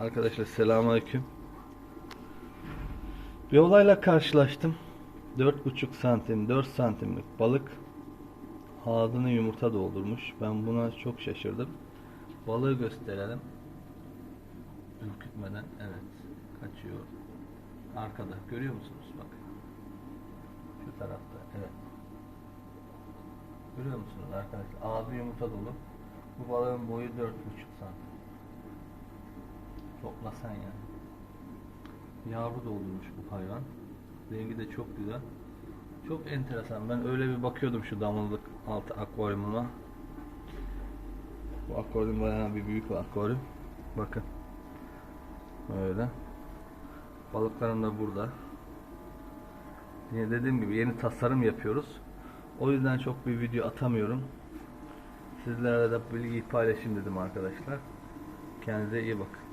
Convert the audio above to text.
Arkadaşlar selamünaleyküm. Bir olayla karşılaştım. 4,5 santim, 4 santimlik balık ağzını yumurta doldurmuş. Ben buna çok şaşırdım. Balığı gösterelim. Ürkütmeden evet kaçıyor. Arkada görüyor musunuz bak. Şu tarafta evet. Görüyor musunuz arkadaşlar? Ağzı yumurta dolu. Bu balığın boyu 4,5 santim. Toplasan ya. Yavru doldurmuş bu hayvan. Rengi de çok güzel. Çok enteresan. Ben öyle bir bakıyordum şu damlalık altı akvaryumuma. Bu akvaryum bayağı bir büyük bir akvaryum. Bakın. Öyle. Balıklarım da burada. Yine dediğim gibi yeni tasarım yapıyoruz. O yüzden çok bir video atamıyorum. Sizlerle de bilgiyi paylaşayım dedim arkadaşlar. Kendinize iyi bakın.